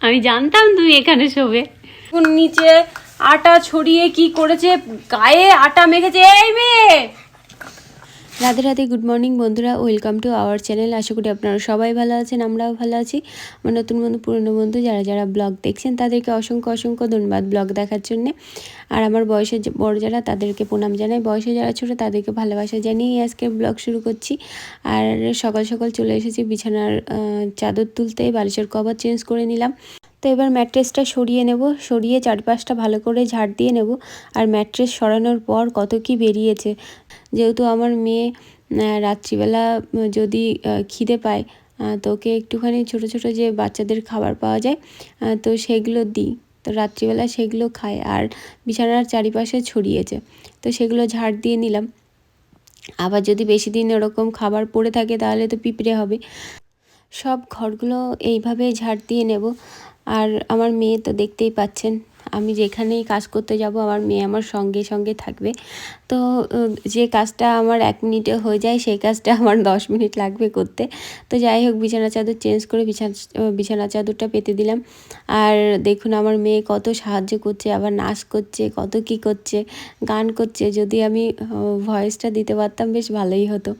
আমি জানতাম তুমি এখানে শোবে। নিচে আটা ছড়িয়ে কি করেছে? গায়ে আটা মেখেছে। এই মেয়ে! রাধে রাধে গুড মর্নিং বন্ধুরা ওয়েলকাম টু আওয়ার চ্যানেল আশা করি আপনারা সবাই ভালো আছেন, আমরাও ভালো আছি। আমার নতুন বন্ধু, পুরনো বন্ধু, যারা যারা ব্লগ দেখছেন, তাদেরকে অসংখ্য অসংখ্য ধন্যবাদ ব্লগ দেখার জন্যে। আর আমার বয়সে বড় যারা, তাদেরকে প্রণাম জানাই। বয়সে যারা ছোটো, তাদেরকে ভালোবাসা জানিয়ে আজকে ব্লগ শুরু করছি। আর সকাল সকাল চলে এসেছি বিছানার চাদর তুলতে, বালিশের কভার চেঞ্জ করে নিলাম। তো এবার ম্যাট্রেসটা সরিয়ে নেব। সরিয়ে চারপাশটা ভালো করে ঝাড় দিয়ে নেব। আর ম্যাট্রেস সরানোর পর কত কি বেরিয়েছে। যেহেতু আমার মেয়ে রাত্রিবেলা যদি খিদে পায় তোকে একটুখানি ছোট ছোট যে বাচ্চাদের খাবার পাওয়া যায় তো সেগুলো দিই। তো রাত্রিবেলা সেগুলো খায় আর বিছানার চারিপাশে ছড়িয়েছে। তো সেগুলো ঝাড় দিয়ে নিলাম। আবার যদি বেশি দিন ওরকম খাবার পড়ে থাকে তাহলে তো পিঁপড়ে হবে। সব ঘরগুলো এইভাবে ঝাড় দিয়ে নেব। আর আমার মেয়ে তো দেখতেই পাচ্ছেন, আমি যেখানেই কাজ করতে যাব আমার মেয়ে আমার সঙ্গে সঙ্গে থাকবে। তো যে কাজটা আমার এক মিনিটে হয়ে যায় সেই কাজটা আমার দশ মিনিট লাগবে করতে। তো যাই হোক, বিছানা চাদর চেঞ্জ করে বিছানা বিছানা চাদরটা পেতে দিলাম। আর দেখুন আমার মেয়ে কত সাহায্য করছে, আবার নাচ করছে, কত কি করছে, গান করছে। যদি আমি ভয়েসটা দিতে পারতাম বেশ ভালোই হতো।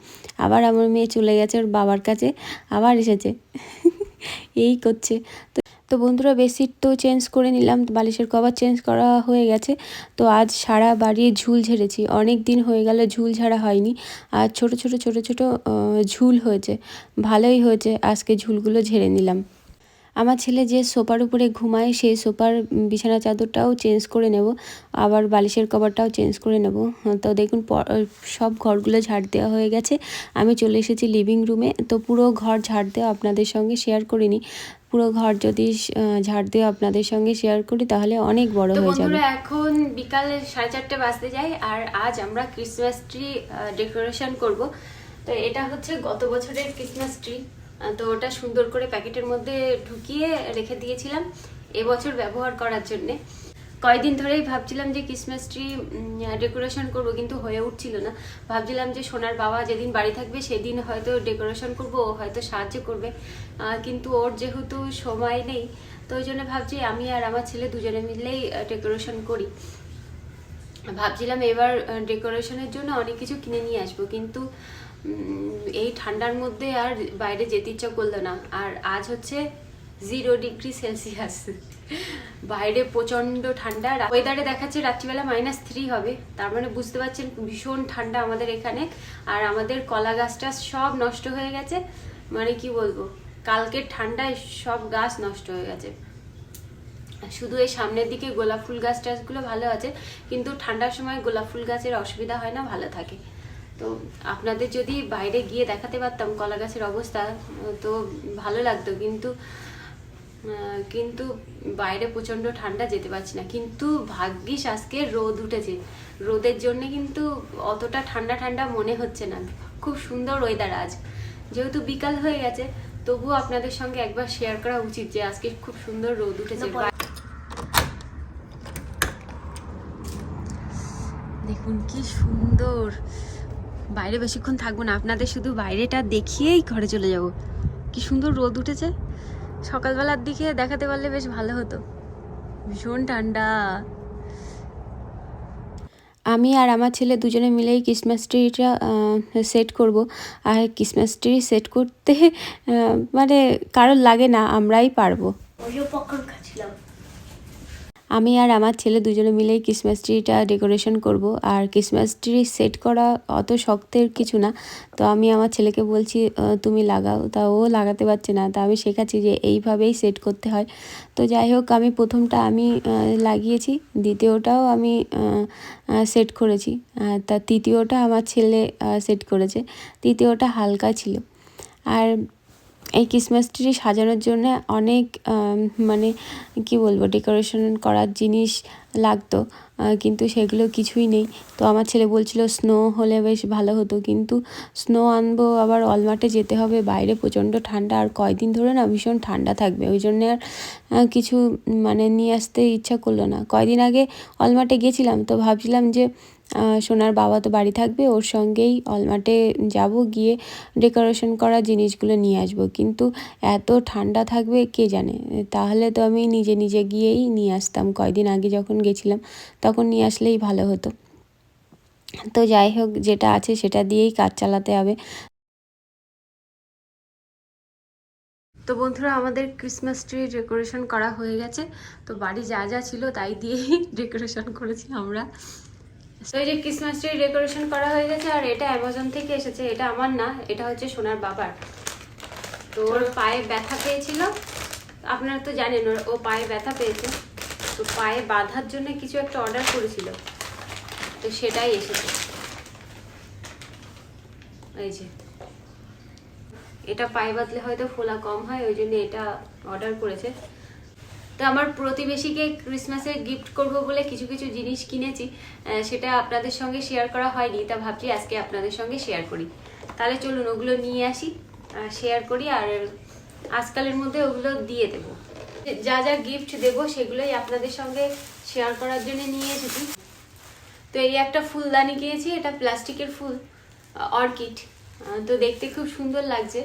আবার আমার মেয়ে চলে গেছে ওর বাবার কাছে, আবার এসেছে। এই করছে। তো তো বন্ধুরা বেডশিট তো চেঞ্জ করে নিলাম, বালিশের কভার চেঞ্জ করা হয়ে গেছে। তো আজ সারা বাড়ি ঝুল ঝেড়েছি, অনেক দিন হয়ে গেল ঝুল ঝাড়া হয়নি। আর ছোট ছোট ছোট ছোট ঝুল হয়েছে, ভালোই হয়েছে, আজকে ঝুলগুলো ঝেড়ে নিলাম। আমার ছেলে যে সোফার উপরে ঘুমায় সেই সোফার বিছানা চাদরটাও চেঞ্জ করে নেব। আবার বালিশের কভারটাও চেঞ্জ করে নেব। হ্যাঁ, তো দেখুন সব ঘরগুলো ঝাড় দেওয়া হয়ে গেছে। আমি চলে এসেছি লিভিং রুমে তো পুরো ঘর ঝাড় দেওয়া আপনাদের সঙ্গে শেয়ার করিনি। পুরো ঘর যদি ঝাড় দেওয়া আপনাদের সঙ্গে শেয়ার করি তাহলে অনেক বড় হয়ে যাবে। এখন বিকাল সাড়ে চারটে বাজতে যাই আর আজ আমরা ক্রিসমাস ট্রি ডেকোরেশন করব। তো এটা হচ্ছে গত বছরের ক্রিসমাস ট্রি তো ওটা সুন্দর করে প্যাকেটের মধ্যে ঢুকিয়ে রেখে দিয়েছিলাম এবছর ব্যবহার করার জন্যে। কয়েকদিন ধরেই ভাবছিলাম যে ক্রিসমাস ট্রি ডেকোরেশন করব, কিন্তু হয়ে উঠছিল না। ভাবছিলাম যে সোনার বাবা যেদিন বাড়ি থাকবে, সেদিন হয়তো ডেকোরেশন করব, ও হয়তো সাহায্য করবে। কিন্তু ওর যেহেতু সময় নেই, তো ওই জন্য ভাবছি আমি আর আমার ছেলে দুজনে মিলেই ডেকোরেশন করি। ভাবছিলাম এবার ডেকোরেশনের জন্য অনেক কিছু কিনে নিয়ে আসব, কিন্তু এই ঠান্ডার মধ্যে আর বাইরে যেতে ইচ্ছা করল না। আর আজ হচ্ছে জিরো ডিগ্রি সেলসিয়াস বাইরে প্রচণ্ড ঠান্ডা। ওয়েদারে দেখাচ্ছে রাত্রিবেলা মাইনাস থ্রি হবে। তার মানে বুঝতে পারছেন ভীষণ ঠান্ডা আমাদের এখানে। আর আমাদের কলা গাছটা সব নষ্ট হয়ে গেছে। মানে কি বলব? কালকের ঠান্ডায় সব গাছ নষ্ট হয়ে গেছে। শুধু এই সামনের দিকে গোলাপ ফুল গাছ টাছগুলো ভালো আছে। কিন্তু ঠান্ডার সময় গোলাপ ফুল গাছের অসুবিধা হয় না, ভালো থাকে। তো আপনাদের যদি বাইরে গিয়ে দেখাতে পারতাম কলা গাছের অবস্থা তো ভালো লাগতো। কিন্তু কিন্তু বাইরে প্রচণ্ড ঠান্ডা যেতে পারছি না। কিন্তু ভাগ্যিস আজকে রোদ উঠেছে। রোদের জন্য কিন্তু অতটা ঠান্ডা ঠান্ডা মনে হচ্ছে না। খুব সুন্দর ওয়েদার আজ। যেহেতু বিকাল হয়ে গেছে তবুও আপনাদের সঙ্গে একবার শেয়ার করা উচিত যে আজকে খুব সুন্দর রোদ উঠেছে। দেখুন কি সুন্দর। বাইরে বেশিক্ষণ থাকব না আপনাদের শুধু বাইরেটা দেখিয়েই ঘরে চলে যাব। কি সুন্দর রোদ উঠেছে। সকালবেলার দিকে দেখাতে পারলে বেশ ভালো হতো। ভীষণ ঠান্ডা। আমি আর আমার ছেলে দুজনে মিলেই ক্রিসমাস ট্রিটা সেট করব। আর ক্রিসমাস ট্রি সেট করতে মানে কারোর লাগে না আমরাই পারব। আমি আর আমার ছেলে দুজনে মিলেই ক্রিসমাস ট্রিটা ডেকোরেশন করব। আর ক্রিসমাস ট্রি সেট করা অত শক্তের কিছু না। তো আমি আমার ছেলেকে বলছি তুমি লাগাও। তা ও লাগাতে পারছে না। তা আমি শেখাচ্ছি যে এইভাবেই সেট করতে হয়। তো যাই হোক, আমি প্রথমটা আমি লাগিয়েছি। দ্বিতীয়টাও আমি সেট করেছি। তা তৃতীয়টা আমার ছেলে সেট করেছে। তৃতীয়টা হালকা ছিল। আর এই ক্রিসমাস ট্রি সাজানোর জন্য অনেক মানে কি বলব ডেকোরেশন করার জিনিস লাগতো কিন্তু সেগুলো কিছুই নেই। তো আমার ছেলে বলছিল, স্নো হলে বেশ ভালো হতো। কিন্তু স্নো আনব আবার অলমার্টে যেতে হবে। বাইরে প্রচণ্ড ঠান্ডা, আর কয়দিন ধরে না ভীষণ ঠান্ডা থাকবে। ওই জন্যে আর কিছু মানে নিয়ে আসতে ইচ্ছা করল না। কয়দিন আগে অলমার্টে গেছিলাম, তো ভাবছিলাম যে সোনার বাবা তো বাড়ি থাকবে, ওর সঙ্গেই অলমার্টে যাব, গিয়ে ডেকোরেশন করা জিনিসগুলো নিয়ে আসব। কিন্তু এত ঠান্ডা থাকবে, কে জানে? তাহলে তো আমি নিজে নিজে গিয়েই নিয়ে আসতাম। কয়দিন আগে যখন গেছিলাম, তখন নিয়ে আসলেই ভালো হতো। তো যাই হোক, যেটা আছে সেটা দিয়েই কাজ চালাতে হবে। তো বন্ধুরা, আমাদের ক্রিসমাস ট্রি ডেকোরেশন করা হয়ে গেছে। তো বাড়ি যা যা ছিল, তাই দিয়েই ডেকোরেশন করেছি আমরা। তো এই যে ক্রিসমাস ট্রি ডেকোরেশন করা হয়ে গেছে আর এটা অ্যামাজন থেকে এসেছে। এটা আমার না, এটা হচ্ছে সোনার বাবার। তো ওর পায়ে ব্যথা পেয়েছিল। আপনারা তো জানেন, ওর- ও পায়ে ব্যথা পেয়েছে। তো পায়ে বাঁধার জন্য কিছু একটা অর্ডার করেছিল। তো সেটাই এসেছে। এই যে। এটা পায়ে বাঁধলে হয়তো ফোলা কম হয়, ওই জন্য এটা অর্ডার করেছে। তো আমার প্রতিবেশীকে ক্রিসমাসে গিফট করব বলে কিছু কিছু জিনিস কিনেছি সেটা আপনাদের সঙ্গে শেয়ার করা হয়নি, তা ভাবছি আজকে আপনাদের সঙ্গে শেয়ার করি। তাহলে চলুন ওগুলো নিয়ে আসি শেয়ার করি আর আজকালের মধ্যে ওগুলো দিয়ে দেব। যা যা গিফট দেব সেগুলোই আপনাদের সঙ্গে শেয়ার করার জন্য নিয়ে এসেছি। তো এই একটা ফুলদানি কিনেছি, এটা প্লাস্টিকের ফুল অর্কিড তো দেখতে খুব সুন্দর লাগছে।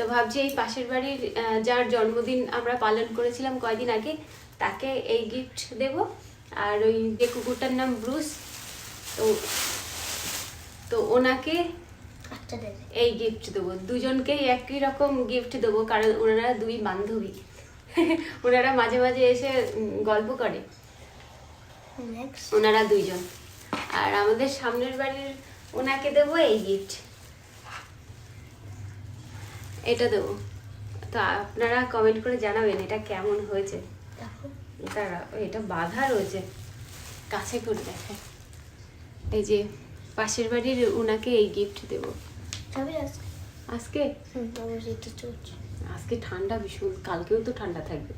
তো ভাবছি এই পাশের বাড়ির যার জন্মদিন আমরা পালন করেছিলাম কয়দিন আগে তাকে এই গিফট দেব। আর ওই যে কুকুরটার নাম ব্রুস তো তো ওনাকে আচ্ছা এই গিফট দেবো। দুজনকেই একই রকম গিফট দেবো কারণ ওনারা দুই বান্ধবী। ওনারা মাঝে মাঝে এসে গল্প করে। ওনারা দুইজন। আর আমাদের সামনের বাড়ির ওনাকে দেবো এই গিফট এটা দেবো। তো আপনারা কমেন্ট করে জানাবেন এটা কেমন হয়েছে। তারা এটা বাধা রয়েছে। কাছে করে দেখে। এই যে পাশের বাড়ির ওনাকে এই গিফট দেব। আজকে। আজকে? তো চলছে। আজকে ঠান্ডা ভীষণ কালকেও তো ঠান্ডা থাকবে।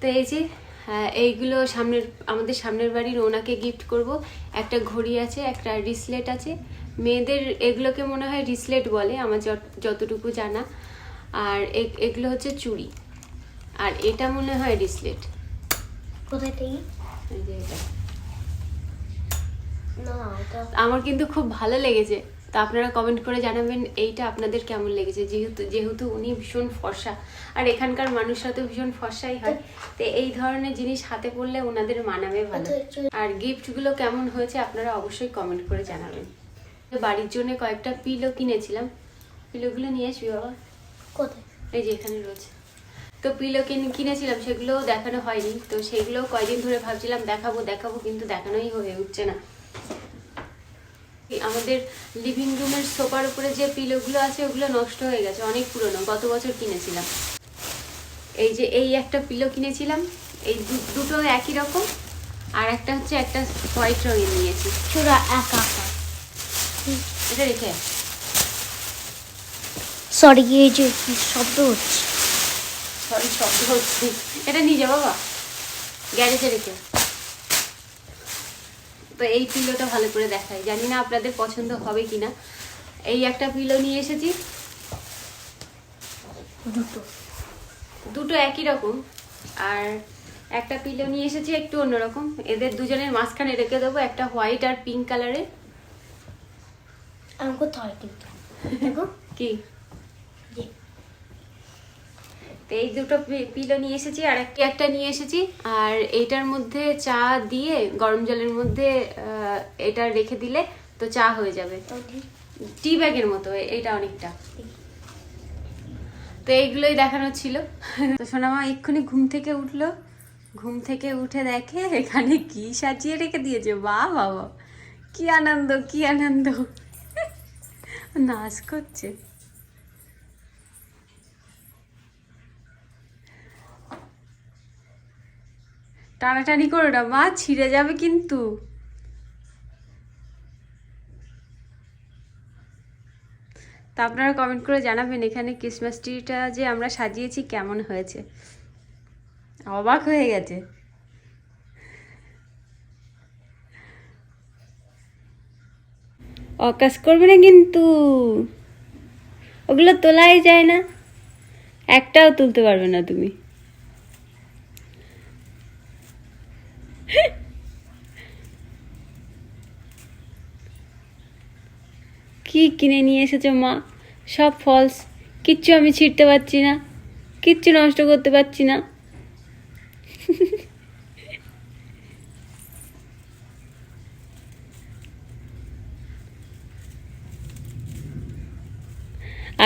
তো এই যে হ্যাঁ, এইগুলো সামনের আমাদের সামনের বাড়ির ওনাকে গিফট করব। একটা ঘড়ি আছে একটা রিসলেট আছে মেয়েদের এগুলোকে মনে হয় রিসলেট বলে আমার যত- যতটুকু জানা। আর এগুলো হচ্ছে চুড়ি। আর এটা মনে হয় রিসলেট। কোথায় থেকে? আমার কিন্তু খুব ভালো লেগেছে। তো আপনারা কমেন্ট করে জানাবেন এইটা আপনাদের কেমন লেগেছে? যেহেতু যেহেতু উনি ভীষণ ফর্সা। আর এখানকার মানুষরা তো ভীষণ ফর্সাই হয়। তো এই ধরনের জিনিস হাতে পড়লে ওনাদের মানাবে ভালো। আর গিফটগুলো কেমন হয়েছে আপনারা অবশ্যই কমেন্ট করে জানাবেন। বাড়ির জন্য কয়েকটা পিলো কিনেছিলাম। পিলোগুলো নিয়ে আসবি বাবা। কোথায়? এই যে এখানে রয়েছে। তো পিলো কিন- কিনেছিলাম সেগুলো দেখানো হয়নি। তো সেগুলো কয়দিন ধরে ভাবছিলাম দেখাবো দেখাবো কিন্তু দেখানোই হয়ে উঠছে না। আমাদের লিভিং রুমের সোফার উপরে যে পিলোগুলো আছে ওগুলো নষ্ট হয়ে গেছে অনেক পুরনো গত বছর কিনেছিলাম। এই যে এই একটা পিলো কিনেছিলাম এই দুটো একই রকম আর একটা হচ্ছে একটা হোয়াইট রঙের নিয়েছি। একা একা। এটা রেখে। সরি এই যে কি শব্দ হচ্ছে। সরি শব্দ হচ্ছে। এটা নিয়ে যাও বাবা। গ্যারেজে রেখে তো এই পিলোটা ভালো করে দেখাই। জানি না আপনাদের পছন্দ হবে কিনা। এই একটা পিলো নিয়ে এসেছি। দুটো। দুটো একই রকম। আর একটা পিলো নিয়ে এসেছি একটু অন্যরকম। এদের দুজনের মাঝখানে রেখে দেবো। একটা হোয়াইট আর পিঙ্ক কালারের আমি কোথায় কিন্তু। দেখো। কি? তো এই দুটো পিলো নিয়ে এসেছি আর একটা একটা নিয়ে এসেছি। আর এইটার মধ্যে চা দিয়ে গরম জলের মধ্যে এটা রেখে দিলে তো চা হয়ে যাবে। টি ব্যাগের মতো এ- এইটা অনেকটা। তো এইগুলোই দেখানো ছিল। তো সোনামা এক্ষুনি ঘুম থেকে উঠল। ঘুম থেকে উঠে দেখে এখানে কি সাজিয়ে রেখে দিয়েছে। বাহ বাবা কি আনন্দ কি আনন্দ। নাচ করছে টানাটানি করো না, মা, ছিঁড়ে যাবে কিন্তু। তা আপনারা কমেন্ট করে জানাবেন এখানে ক্রিসমাস ট্রিটা যে আমরা সাজিয়েছি, কেমন হয়েছে? অবাক হয়ে গেছে। অকাশ করবে না কিন্তু। ওগুলো তোলাই যায় না। একটাও তুলতে পারবে না তুমি। কি কিনে নিয়ে এসেছ মা? সব ফলস কিচ্ছু আমি ছিঁড়তে পারছি না। কিচ্ছু নষ্ট করতে পারছি না।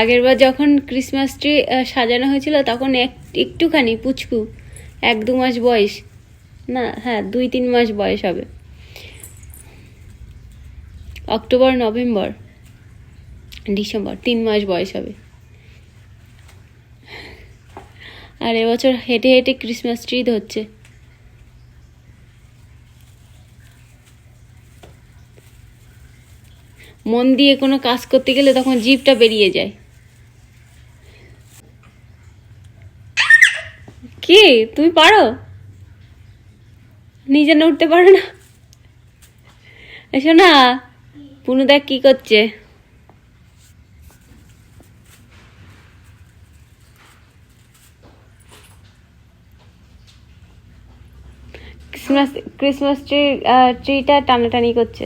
আগেরবার যখন ক্রিসমাস ট্রি সাজানো হয়েছিল, তখন এক, একটুখানি, পুচকু, এক দু মাস বয়স। না হ্যাঁ দুই তিন মাস বয়স হবে। অক্টোবর, নভেম্বর, ডিসেম্বর, তিন মাস বয়স হবে। আর এবছর হেঁটে হেঁটে ক্রিসমাস ট্রি ধরছে। মন দিয়ে কোনো কাজ করতে গেলে তখন জিভটা বেরিয়ে যায়। কি তুমি পারো? নিজে না উঠতে পারো না? এসো না পুনুদা কি করছে। ক্রিসমাস ক্রিসমাস ট্রি ট্রিটা টানাটানি করছে।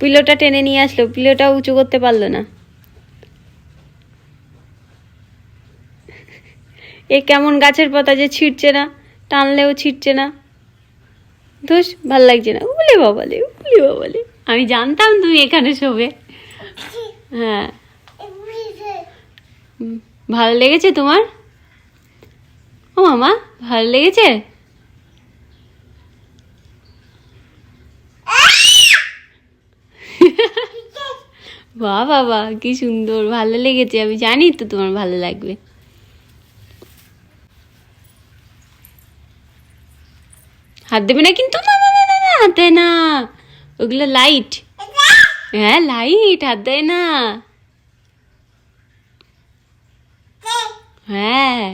পিলোটা টেনে নিয়ে আসলো পিলোটা উঁচু করতে পারল না। এ কেমন গাছের পাতা যে ছিঁড়ছে না, টানলেও ছিঁড়ছে না। ধুস, ভালো লাগছে না। উলে বাবালে উলে বাবালে। আমি জানতাম তুমি এখানে শোবে। হ্যাঁ। ভালো লেগেছে তোমার? ও মামা, ভালো লেগেছে? বাহ বাবা কি সুন্দর। ভালো লেগেছে। আমি জানি তো তোমার ভালো লাগবে। হাত দেবে না কিন্তু? হাত দেয় না। ওগুলো লাইট হ্যাঁ লাইট হাত দেয় না। হ্যাঁ।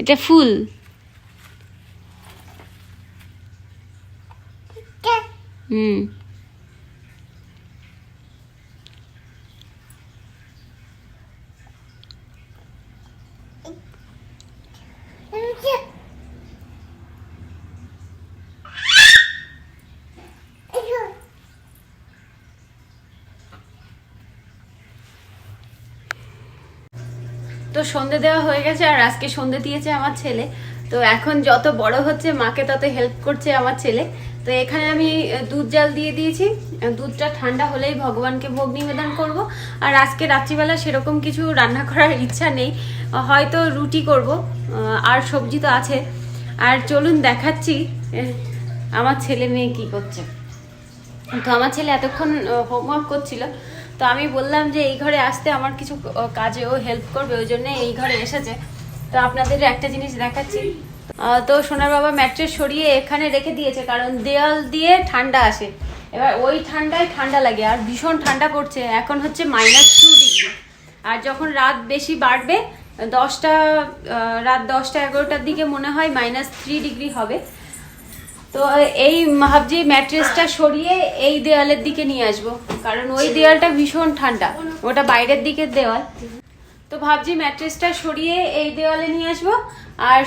এটা ফুল। হুম তো সন্ধে দেওয়া হয়ে গেছে আর আজকে সন্ধে দিয়েছে আমার ছেলে। তো এখন যত বড় হচ্ছে, মাকে তত হেল্প করছে আমার ছেলে। তো এখানে আমি দুধ জাল দিয়ে দিয়েছি। দুধটা ঠান্ডা হলেই ভগবানকে ভোগ নিবেদন করব। আর আজকে রাত্রিবেলা সেরকম কিছু রান্না করার ইচ্ছা নেই। হয়তো রুটি করব আর সবজি তো আছে। আর চলুন দেখাচ্ছি আমার ছেলে মেয়ে কি করছে। তো আমার ছেলে এতক্ষণ হোমওয়ার্ক করছিল। তো আমি বললাম যে এই ঘরে আসতে আমার কিছু কাজে ও হেল্প করবে, ওই জন্য এই ঘরে এসেছে। তো আপনাদের একটা জিনিস দেখাচ্ছি। তো সোনার বাবা ম্যাট্রেস সরিয়ে এখানে রেখে দিয়েছে, কারণ দেয়াল দিয়ে ঠান্ডা আসে। এবার ওই ঠান্ডায় ঠান্ডা লাগে, আর ভীষণ ঠান্ডা পড়ছে। এখন হচ্ছে মাইনাস টু ডিগ্রি আর যখন রাত বেশি বাড়বে, দশটা রাত দশটা এগারোটার দিকে মনে হয় মাইনাস থ্রি ডিগ্রি হবে। তো এই ভাবছি ম্যাট্রেসটা সরিয়ে এই দেওয়ালের দিকে নিয়ে আসব। কারণ ওই দেওয়ালটা ভীষণ ঠান্ডা। ওটা বাইরের দিকের দেওয়াল তো ভাবছি ম্যাট্রেসটা সরিয়ে এই দেওয়ালে নিয়ে আসব। আর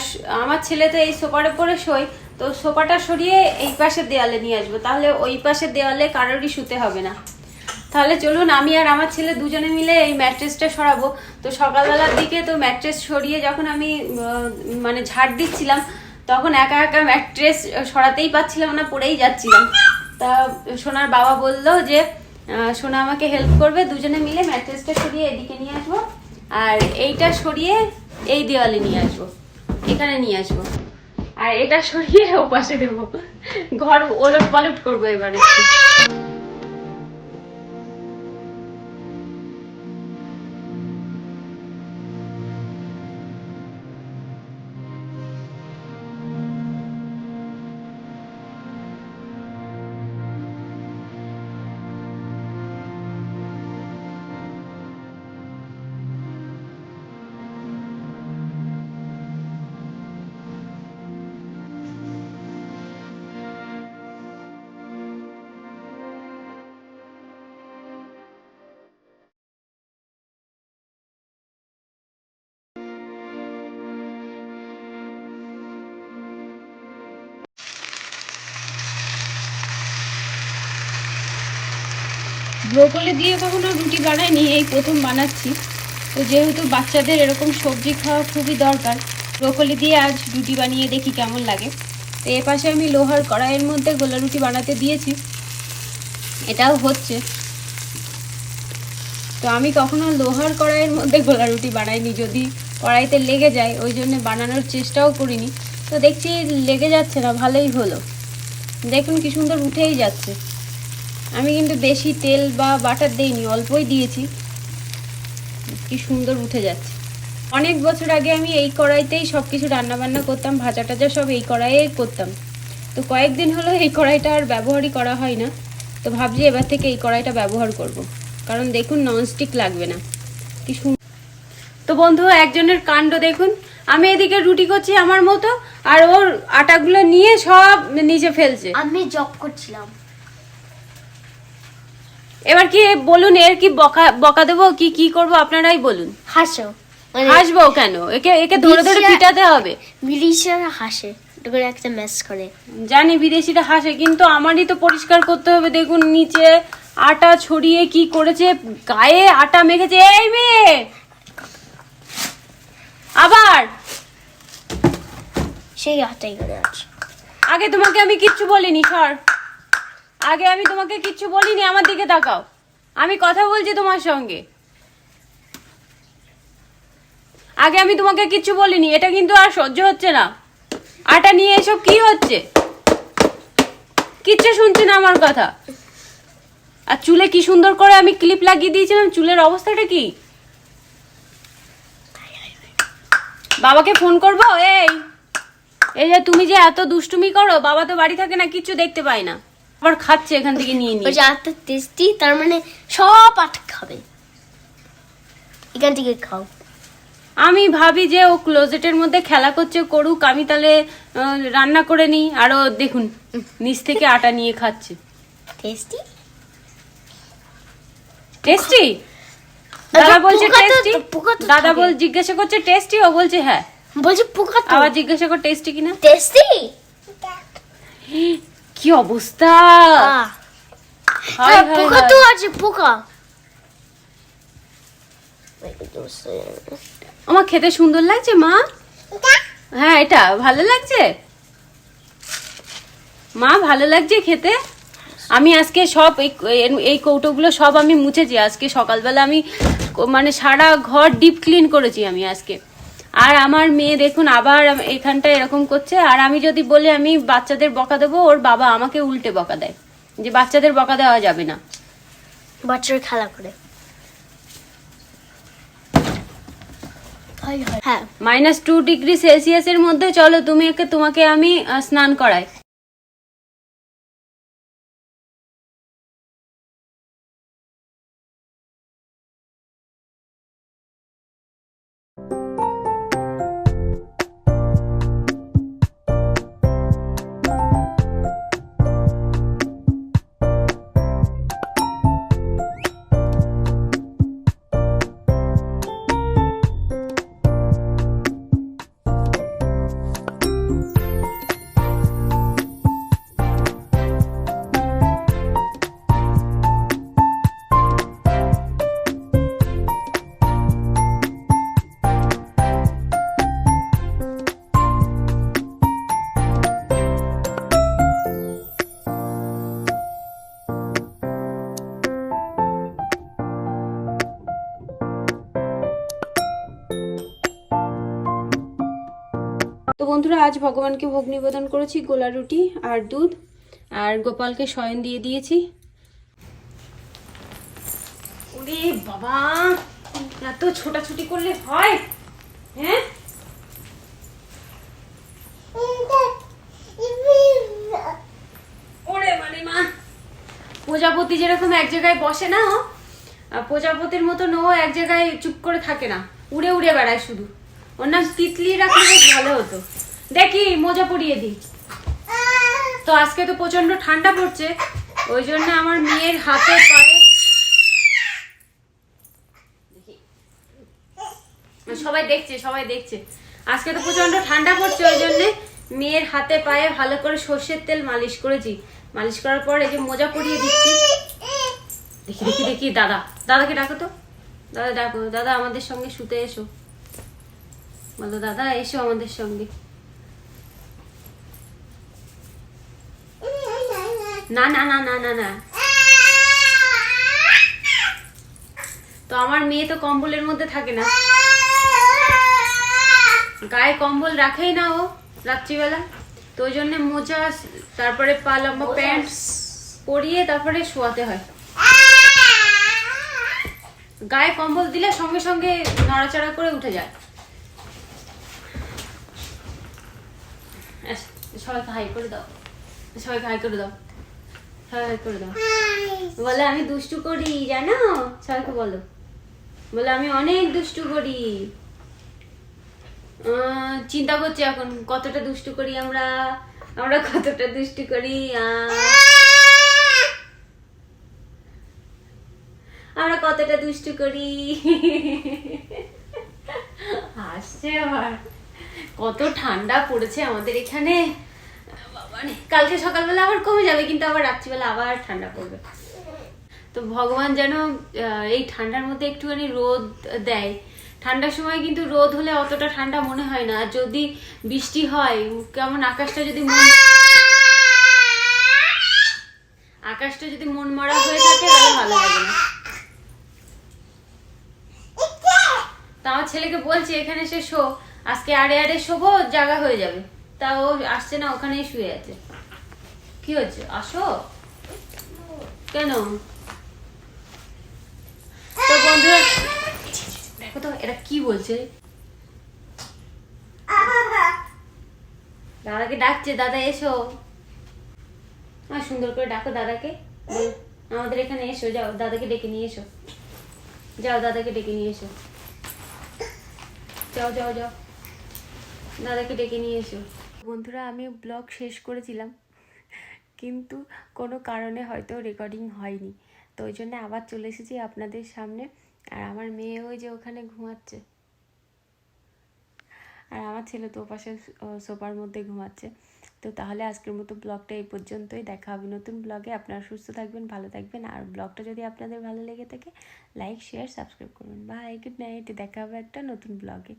আমার ছেলে তো এই সোফার উপরে শোয়। তো সোফাটা সরিয়ে এই পাশের দেওয়ালে নিয়ে আসব। তাহলে ওই পাশের দেওয়ালে কারোরই শুতে হবে না। তাহলে চলুন, আমি আর আমার ছেলে দুজনে মিলে এই ম্যাট্রেসটা সরাবো। তো সকালবেলার দিকে তো ম্যাট্রেস সরিয়ে যখন আমি মানে ঝাড় দিচ্ছিলাম তখন একা একা ম্যাট্রেস সরাতেই পাচ্ছিলাম না পড়েই যাচ্ছিলাম। তা সোনার বাবা বলল যে সোনা আমাকে হেল্প করবে, দুজনে মিলে ম্যাট্রেসটা সরিয়ে এদিকে নিয়ে আসব। আর এইটা সরিয়ে এই দেওয়ালে নিয়ে আসব, এখানে নিয়ে আসব। আর এটা সরিয়ে ও পাশে দেবো। ঘর ওলট পালট করব এবারে। ব্রোকলি দিয়ে কখনো রুটি বানাইনি, এই প্রথম বানাচ্ছি। তো যেহেতু বাচ্চাদের এরকম সবজি খাওয়া খুবই দরকার, ব্রোকলি দিয়ে আজ রুটি বানিয়ে দেখি কেমন লাগে। তো এ পাশে আমি লোহার কড়াইয়ের মধ্যে গোলা রুটি বানাতে দিয়েছি। এটাও হচ্ছে। তো আমি কখনো লোহার কড়াইয়ের মধ্যে গোলা রুটি বানাইনি, যদি কড়াইতে লেগে যায়, ওই জন্য বানানোর চেষ্টাও করিনি। তো দেখছি লেগে যাচ্ছে না, ভালোই হলো। দেখুন কি সুন্দর উঠেই যাচ্ছে। আমি কিন্তু বেশি তেল বা বাটার দেইনি, অল্পই দিয়েছি। কি সুন্দর উঠে যাচ্ছে। অনেক বছর আগে আমি এই কড়াইতেই সব কিছু রান্নাবান্না করতাম ভাজা টাজা সব এই কড়াইয়ে করতাম। তো কয়েকদিন হলো এই কড়াইটা আর ব্যবহারই করা হয় না। তো ভাবছি এবার থেকে এই কড়াইটা ব্যবহার করব। কারণ দেখুন ননস্টিক লাগবে না। কি তো বন্ধু, একজনের কাণ্ড দেখুন। আমি এদিকে রুটি করছি আমার মতো, আর ওর আটাগুলো নিয়ে সব নিচে ফেলছে। আমি জব করছিলাম। এবার কি বলুন এর কি বকা বকা দেবো? কি কি করব? আপনারাই বলুন। হাসো। মানে হাসবো কেন? একে একে ধরে ধরে পিটাতে হবে। মিলিশিয়ারা হাসে করে একটা ম্যাচ করে। জানি বিদেশিরা হাসে কিন্তু আমারই তো পরিষ্কার করতে হবে। দেখুন নিচে আটা ছড়িয়ে কি করেছে গায়ে আটা মেখেছে। এই মেয়ে! আবার! সেই হাতাই করে আছে। আগে তোমাকে আমি কিচ্ছু বলিনি সর। আগে আমি তোমাকে কিচ্ছু বলিনি, আমার দিকে তাকাও। আমি কথা বলছি তোমার সঙ্গে। আগে আমি তোমাকে কিচ্ছু বলিনি, এটা কিন্তু আর সহ্য হচ্ছে না। আটা নিয়ে এসব কি হচ্ছে? কিচ্ছু শুনছে না আমার কথা। আর চুলে কি সুন্দর করে আমি ক্লিপ লাগিয়ে দিয়েছিলাম, চুলের অবস্থাটা কি? বাবাকে ফোন করব? এই এই যে তুমি যে এত দুষ্টুমি করো, বাবা তো বাড়ি থাকে না, কিচ্ছু দেখতে পায় না। আবার খাচ্ছে এখান থেকে নিয়ে নিয়ে। যে আটটা টেস্টি তার মানে সব আট খাবে। এখান থেকে খাও। আমি ভাবি যে ও ক্লোজেটের মধ্যে খেলা করছে করুক আমি তাহলে রান্না করে নিই। আরও দেখুন নিচ থেকে আটা নিয়ে খাচ্ছে। টেস্টি টেস্টি দাদা বলছে টেস্টি দাদা বল জিজ্ঞাসা করছে টেস্টি ও বলছে হ্যাঁ। বলছে পোকা তো আবার জিজ্ঞাসা কর টেস্টি কিনা? টেস্টি কি অবস্থা? হায় পোকা তো আছে পোকা। আমার খেতে সুন্দর লাগছে মা? হ্যাঁ এটা ভালো লাগছে? মা ভালো লাগছে খেতে? আমি আজকে সব এই কৌটোগুলো সব আমি মুছেছি। আজকে সকালবেলা আমি মানে সারা ঘর ডিপ ক্লিন করেছি আমি আজকে। আর আমার মেয়ে দেখুন আবার এখানটা এরকম করছে আর আমি যদি বলি আমি বাচ্চাদের বকা দেবো ওর বাবা আমাকে উল্টে বকা দেয় যে বাচ্চাদের বকা দেওয়া যাবে না। বাচ্চারা খেলা করে। হ্যাঁ। মাইনাস টু ডিগ্রি সেলসিয়াসের মধ্যে চলো তুমি একে তোমাকে আমি স্নান করাই। বন্ধুরা, আজ ভগবানকে ভোগ নিবেদন করেছি, গোলা রুটি আর দুধ। আর গোপালকে শয়ন দিয়ে দিয়েছি। ওরে বাবা, এত ছোটাছুটি করলে হয়? হ্যাঁ? প্রজাপতি যেরকম এক জায়গায় বসে না প্রজাপতির মতন ও এক জায়গায় চুপ করে থাকে না, উড়ে উড়ে বেড়ায় শুধু। ওর নাম তিতলি রাখলে ভালো হতো। দেখি, মোজা পরিয়ে দিই। তো আজকে তো প্রচণ্ড ঠান্ডা পড়ছে, ওই জন্য আমার মেয়ের হাতে পায়ে সবাই দেখছে সবাই দেখছে। আজকে তো প্রচণ্ড ঠান্ডা পড়ছে, ওই জন্য মেয়ের হাতে পায়ে ভালো করে সর্ষের তেল মালিশ করেছি। মালিশ করার পর এই যে মোজা পরিয়ে দিচ্ছি। দেখি দেখি দেখি, দাদা। দাদাকে ডাকো তো। দাদা, ডাকো। দাদা, আমাদের সঙ্গে শুতে এসো। বলো, দাদা, এসো আমাদের সঙ্গে। না না না না না না। তো আমার মেয়ে তো কম্বলের মধ্যে থাকে না। গায়ে কম্বল রাখেই না ও রাত্রিবেলা। তো ওই জন্য মোজা তারপরে পা লম্বা প্যান্ট পরিয়ে তারপরে শোয়াতে হয়। গায়ে কম্বল দিলে সঙ্গে সঙ্গে নড়াচড়া করে উঠে যায়। সবাইকে হাই করে দাও। সবাইকে হাই করে দাও। করে দাও। বলে আমি দুষ্টু করি জানো? সবাইকে বলো। বলে আমি অনেক দুষ্টু করি। আহ, চিন্তা করছি এখন কতটা দুষ্টু করি আমরা? আমরা কতটা দুষ্টু করি? আহ, আমরা কতটা দুষ্টু করি? হাসছে আবার। কত ঠান্ডা পড়েছে আমাদের এখানে। কালকে সকালবেলা আবার কমে যাবে, কিন্তু আবার রাত্রিবেলা আবার ঠান্ডা পড়বে। তো ভগবান যেন এই ঠান্ডার মধ্যে একটুখানি রোদ দেয়। ঠান্ডার সময় কিন্তু রোদ হলে অতটা ঠান্ডা মনে হয় না। আর যদি বৃষ্টি হয় কেমন আকাশটা যদি মন আকাশটা যদি মন মরা হয়ে থাকে, তাহলে ভালো লাগে না। তা আমার ছেলেকে বলছি, এখানে সে শো। আজকে আড়ে আড়ে শোবো জায়গা হয়ে যাবে। তা ও আসছে না, ওখানেই শুয়ে আছে। কি হচ্ছে? আসো। কেন? দেখো তো, এরা কি বলছে? দাদাকে ডাকছে, দাদা এসো। আর সুন্দর করে ডাকো দাদাকে। আমাদের এখানে এসো, যাও, দাদাকে ডেকে নিয়ে এসো। যাও, দাদাকে ডেকে নিয়ে এসো। যাও যাও যাও। দাদাকে ডেকে নিয়ে এসো। বন্ধুরা আমি ব্লগ শেষ করেছিলাম। কিন্তু কোনো কারণে হয়তো রেকর্ডিং হয়নি। তো ওই জন্য আবার চলে এসেছি আপনাদের সামনে। আর আমার মেয়ে ওই যে ওখানে ঘুমাচ্ছে। আর আমার ছেলে তো পাশে সোফার মধ্যে ঘুমাচ্ছে। তো তাহলে আজকের মতো ব্লগটা এই পর্যন্তই। দেখা হবে নতুন ব্লগে। আপনারা সুস্থ থাকবেন, ভালো থাকবেন। আর ব্লগটা যদি আপনাদের ভালো লেগে থাকে লাইক শেয়ার সাবস্ক্রাইব করবেন। বাই গুড নাইট দেখা হবে একটা নতুন ব্লগে।